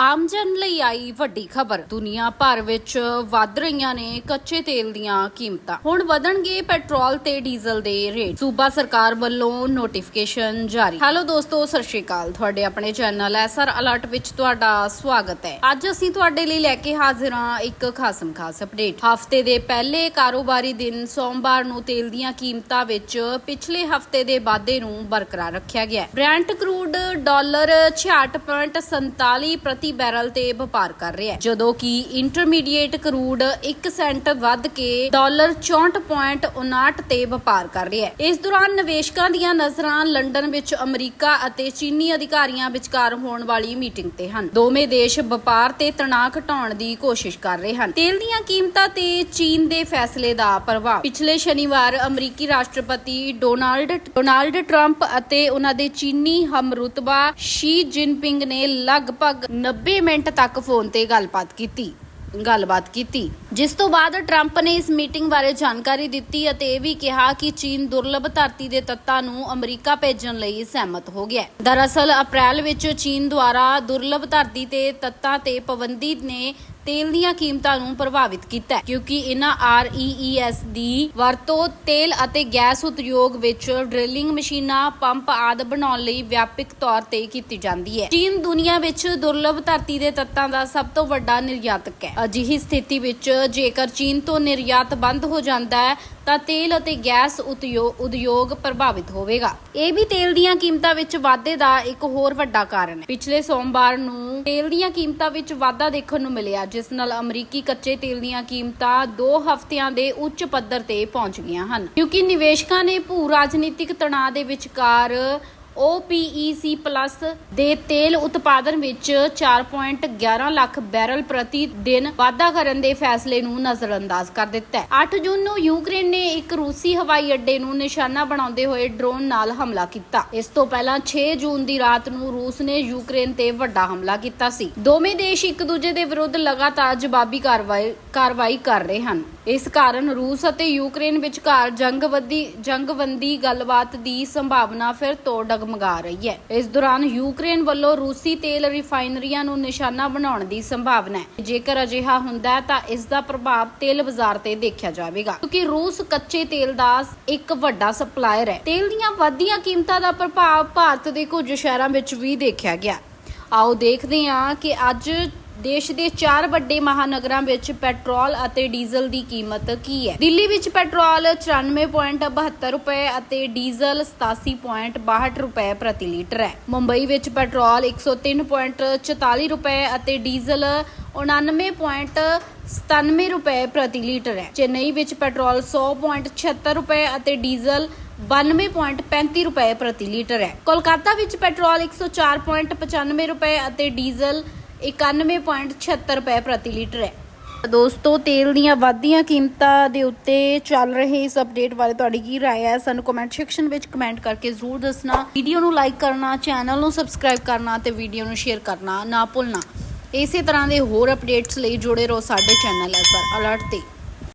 ਆਮ ਜਨ ਲਈ ਆਈ ਵੱਡੀ ਖਬਰ। ਦੁਨੀਆ ਭਰ ਵਿੱਚ ਵੱਧ ਰਹੀਆਂ ਨੇ ਕੱਚੇ ਤੇਲ ਦੀਆਂ ਕੀਮਤਾਂ। ਹੁਣ ਵਧਣਗੇ ਪੈਟਰੋਲ ਤੇ ਡੀਜ਼ਲ ਦੇ ਰੇਟ। ਸੂਬਾ ਸਰਕਾਰ ਵੱਲੋਂ ਨੋਟੀਫਿਕੇਸ਼ਨ ਜਾਰੀ। ਹੈਲੋ ਦੋਸਤੋ, ਸਤਿ ਸ਼੍ਰੀ ਅਕਾਲ। ਤੁਹਾਡੇ ਆਪਣੇ ਚੈਨਲ ਐਸਆਰ ਅਲਰਟ ਵਿੱਚ ਤੁਹਾਡਾ ਸਵਾਗਤ ਹੈ। ਅੱਜ ਅਸੀਂ ਤੁਹਾਡੇ ਲਈ ਲੈ ਕੇ ਹਾਜ਼ਰ ਹਾਂ ਇੱਕ ਖਾਸਮ ਖਾਸ ਅਪਡੇਟ। ਹਫ਼ਤੇ ਦੇ ਪਹਿਲੇ ਕਾਰੋਬਾਰੀ ਦਿਨ ਸੋਮਵਾਰ ਨੂੰ ਤੇਲ ਦੀਆਂ ਕੀਮਤਾਂ ਵਿੱਚ ਪਿਛਲੇ ਹਫ਼ਤੇ ਦੇ ਵਾਧੇ ਨੂੰ ਬਰਕਰਾਰ ਰੱਖਿਆ ਗਿਆ। ਹੈ ਬ੍ਰੈਂਟ ਕਰੂਡ ਡਾਲਰ 66.47 ਪ੍ਰਤੀ ਬੈਰਲ ਤੇ ਵਪਾਰ ਕਰ ਰਿਹਾ ਹੈ। ਜਦੋਂ ਕਿ ਇੰਟਰਮੀਡੀਏਟ ਕਰੂਡ 1 ਸੈਂਟ ਵੱਧ ਕੇ ਡਾਲਰ 64.59 ਤੇ ਵਪਾਰ ਕਰ ਰਿਹਾ ਹੈ। ਇਸ ਦੌਰਾਨ ਨਿਵੇਸ਼ਕਾਂ ਦੀਆਂ ਨਜ਼ਰਾਂ ਲੰਡਨ ਵਿੱਚ, ਅਮਰੀਕਾ ਅਤੇ ਚੀਨੀ ਅਧਿਕਾਰੀਆਂ ਵਿਚਕਾਰ ਹੋਣ ਵਾਲੀ ਮੀਟਿੰਗ ਤੇ ਹਨ। ਦੋਵੇਂ ਦੇਸ਼ ਵਪਾਰ ਤੇ ਤਣਾਅ ਘਟਾਉਣ ਦੀ ਕੋਸ਼ਿਸ਼ ਕਰ ਰਹੇ ਹਨ। ਤੇਲ ਦੀਆਂ ਕੀਮਤਾਂ ਤੇ ਚੀਨ ਦੇ ਫੈਸਲੇ ਦਾ ਪ੍ਰਭਾਵ। ਪਿਛਲੇ ਸ਼ਨੀਵਾਰ ਅਮਰੀਕੀ ਰਾਸ਼ਟਰਪਤੀ ਡੋਨਾਲਡ ਡੋਨਾਲਡ ਟਰੰਪ ਅਤੇ ਉਹਨਾਂ ਦੇ ਚੀਨੀ ਹਮਰੁਤਬਾ ਸ਼ੀ ਜਿਨਪਿੰਗ ਨੇ ਲਗਭਗ 90 ਮਿੰਟ ਤੱਕ ਫੋਨ ਤੇ ਗੱਲਬਾਤ ਕੀਤੀ ਗੱਲਬਾਤ ਕੀਤੀ, ਜਿਸ ਤੋਂ ਬਾਅਦ ਟਰੰਪ ਨੇ ਇਸ ਮੀਟਿੰਗ ਬਾਰੇ ਜਾਣਕਾਰੀ ਦਿੱਤੀ ਅਤੇ ਇਹ ਵੀ ਕਿਹਾ ਕਿ ਚੀਨ ਦੁਰਲਭ ਧਰਤੀ ਦੇ ਤੱਤਾਂ ਨੂੰ ਅਮਰੀਕਾ ਭੇਜਣ ਲਈ ਸਹਿਮਤ ਹੋ ਗਿਆ ਦਰਅਸਲ, ਅਪ੍ਰੈਲ ਵਿੱਚ ਚੀਨ ਦੁਆਰਾ ਦੁਰਲਭ ਧਰਤੀ ਤੇ ਤੱਤਾਂ ਤੇ ਪਾਬੰਦੀ ਨੇ ਤੇਲ ਦੀਆਂ ਕੀਮਤਾਂ ਨੂੰ ਪ੍ਰਭਾਵਿਤ ਕੀਤਾ ਹੈ, ਕਿਉਂਕਿ ਇਹਨਾਂ REES ਦੀ ਵਰਤੋਂ ਤੇਲ ਅਤੇ ਗੈਸ ਉਦਯੋਗ ਵਿੱਚ ਡ੍ਰਿਲਿੰਗ ਮਸ਼ੀਨਾਂ, ਪੰਪ ਆਦਿ ਬਣਾਉਣ ਲਈ ਵਿਆਪਕ ਤੌਰ ਤੇ ਕੀਤੀ ਜਾਂਦੀ ਹੈ। ਚੀਨ ਦੁਨੀਆ ਵਿੱਚ ਦੁਰਲਭ ਧਰਤੀ ਦੇ ਤੱਤਾਂ ਦਾ ਸਭ ਤੋਂ ਵੱਡਾ ਨਿਰਯਾਤਕ ਹੈ। ਅਜਿਹੀ ਸਥਿਤੀ ਵਿੱਚ ਜੇਕਰ ਚੀਨ ਤੋਂ ਨਿਰਯਾਤ ਬੰਦ ਹੋ ਜਾਂਦਾ ਹੈ ਤਾਂ ਤੇਲ ਅਤੇ ਗੈਸ ਉਦਯੋਗ ਪ੍ਰਭਾਵਿਤ ਹੋਵੇਗਾ। ਇਹ ਵੀ ਤੇਲ ਦੀਆਂ ਕੀਮਤਾਂ ਵਿੱਚ ਵਾਧੇ ਦਾ ਇੱਕ ਹੋਰ ਵੱਡਾ ਕਾਰਨ ਹੈ। ਪਿਛਲੇ ਸੋਮਵਾਰ ਨੂੰ ਤੇਲ ਦੀਆਂ ਕੀਮਤਾਂ ਵਿੱਚ ਵਾਧਾ ਦੇਖਣ ਨੂੰ ਮਿਲਿਆ, ਜਿਸ ਨਾਲ ਅਮਰੀਕੀ ਕੱਚੇ ਤੇਲ ਦੀਆਂ ਕੀਮਤਾਂ 2 ਹਫ਼ਤਿਆਂ ਦੇ ਉੱਚ ਪੱਧਰ ਤੇ ਪਹੁੰਚ ਗਈਆਂ ਹਨ। ਕਿਉਂਕਿ ਨਿਵੇਸ਼ਕਾਂ ਨੇ ਭੂ ਰਾਜਨੀਤਿਕ ਤਣਾਅ ਦੇ ਵਿਚਕਾਰ OPEC ਪਲੱਸ ਦੇ ਤੇਲ ਉਤਪਾਦਨ ਵਿੱਚ 4.11 ਲੱਖ ਬੈਰਲ ਪ੍ਰਤੀ ਦਿਨ ਵਾਧਾ ਕਰਨ ਦੇ ਫੈਸਲੇ ਨੂੰ ਨਜ਼ਰਅੰਦਾਜ਼ ਕਰ ਦਿੱਤਾ ਹੈ। 8 ਜੂਨ ਨੂੰ ਯੂਕਰੇਨ ਨੇ ਇੱਕ ਰੂਸੀ ਹਵਾਈ ਅੱਡੇ ਨੂੰ ਨਿਸ਼ਾਨਾ ਬਣਾਉਂਦੇ ਹੋਏ ਡਰੋਨ ਨਾਲ ਹਮਲਾ ਕੀਤਾ। ਇਸ ਤੋਂ ਪਹਿਲਾਂ 6 ਜੂਨ ਦੀ ਰਾਤ ਨੂੰ ਰੂਸ ਨੇ ਯੂਕਰੇਨ ਤੇ ਵੱਡਾ ਹਮਲਾ ਕੀਤਾ ਸੀ। ਦੋਵੇਂ ਦੇਸ਼ ਇੱਕ ਦੂਜੇ ਦੇ ਵਿਰੁੱਧ ਲਗਾਤਾਰ ਜਵਾਬੀ ਕਾਰਵਾਈ ਕਾਰਵਾਈ ਕਰ ਰਹੇ ਹਨ। ਇਸ ਕਾਰਨ ਰੂਸ ਅਤੇ ਯੂਕਰੇਨ ਵਿਚਕਾਰ ਜੰਗਬੰਦੀ ਜੰਗਬੰਦੀ ਗੱਲਬਾਤ ਦੀ ਸੰਭਾਵਨਾ ਫਿਰ ਤੋਂ ਡਗਮਗਾ ਰਹੀ ਹੈ। ਇਸ ਦੌਰਾਨ ਯੂਕਰੇਨ ਵੱਲੋਂ ਰੂਸੀ ਤੇਲ ਰਿਫਾਈਨਰੀਆਂ ਨੂੰ ਨਿਸ਼ਾਨਾ ਬਣਾਉਣ ਦੀ ਸੰਭਾਵਨਾ ਹੈ। ਜੇਕਰ ਅਜਿਹਾ ਹੁੰਦਾ ਹੈ ਤਾਂ ਇਸ ਦਾ ਪ੍ਰਭਾਵ ਤੇਲ ਬਾਜ਼ਾਰ ਤੇ ਦੇਖਿਆ ਜਾਵੇਗਾ, ਕਿਉਂਕਿ ਰੂਸ ਕੱਚੇ ਤੇਲ ਦਾ ਇੱਕ ਵੱਡਾ ਸਪਲਾਇਰ ਹੈ। ਤੇਲ ਦੀਆਂ ਵਧੀਆਂ ਕੀਮਤਾਂ ਦਾ ਪ੍ਰਭਾਵ ਭਾਰਤ ਦੇ ਕੁਝ ਸ਼ਹਿਰਾਂ ਵਿੱਚ ਵੀ ਦੇਖਿਆ ਗਿਆ। ਆਓ ਦੇਖਦੇ ਹਾਂ ਕਿ ਅੱਜ ਦੇਸ਼ ਦੇ ਚਾਰ ਵੱਡੇ ਮਹਾਨਗਰਾਂ ਵਿੱਚ ਪੈਟਰੋਲ ਅਤੇ ਡੀਜ਼ਲ ਦੀ ਕੀਮਤ ਕੀ ਹੈ? ਦਿੱਲੀ ਵਿੱਚ ਪੈਟਰੋਲ 94.72 ਰੁਪਏ ਅਤੇ ਡੀਜ਼ਲ 87.62 ਰੁਪਏ ਪ੍ਰਤੀ ਲੀਟਰ ਹੈ। ਮੁੰਬਈ ਵਿੱਚ ਪੈਟਰੋਲ 103.44 ਰੁਪਏ ਅਤੇ ਡੀਜ਼ਲ 99.97 ਰੁਪਏ ਪ੍ਰਤੀ ਲੀਟਰ ਹੈ। ਚੇਨਈ ਵਿੱਚ ਪੈਟਰੋਲ 100.76 ਰੁਪਏ ਅਤੇ ਡੀਜ਼ਲ 92.35 ਰੁਪਏ ਪ੍ਰਤੀ ਲੀਟਰ ਹੈ। ਕੋਲਕਾਤਾ ਵਿੱਚ ਪੈਟਰੋਲ 104.95 ਰੁਪਏ ਅਤੇ ਡੀਜ਼ਲ 91.76 ਰੁਪਏ ਪ੍ਰਤੀ ਲੀਟਰ ਹੈ ਦੋਸਤੋ ਤੇਲ ਦੀਆਂ ਵਾਧੀਆਂ ਕੀਮਤਾਂ ਦੇ ਉੱਤੇ ਚੱਲ ਰਹੇ ਇਸ ਅਪਡੇਟ ਬਾਰੇ ਤੁਹਾਡੀ ਕੀ رائے ਹੈ ਸਾਨੂੰ ਕਮੈਂਟ ਸੈਕਸ਼ਨ ਵਿੱਚ ਕਮੈਂਟ ਕਰਕੇ ਜ਼ਰੂਰ ਦੱਸਣਾ ਵੀਡੀਓ ਨੂੰ ਲਾਈਕ ਕਰਨਾ ਚੈਨਲ ਨੂੰ ਸਬਸਕ੍ਰਾਈਬ ਕਰਨਾ ਤੇ ਵੀਡੀਓ ਨੂੰ ਸ਼ੇਅਰ ਕਰਨਾ ਨਾ ਭੁੱਲਣਾ ਇਸੇ ਤਰ੍ਹਾਂ ਦੇ ਹੋਰ ਅਪਡੇਟਸ ਲਈ ਜੁੜੇ ਰਹੋ ਸਾਡੇ ਚੈਨਲ ਐਸਆਰ ਅਲਰਟ ਤੇ